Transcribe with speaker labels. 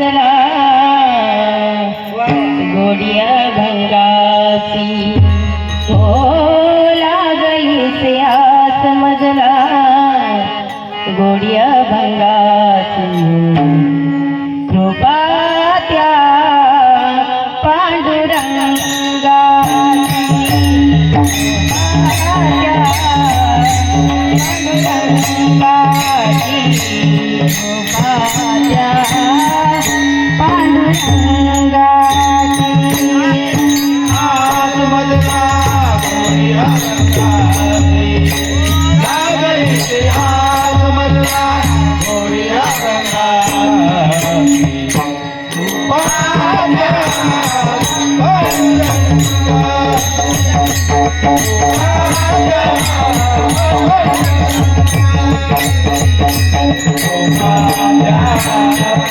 Speaker 1: मजला गोडिया भंगासी हो लागली से आस मजला गोडिया भंगाची सेवा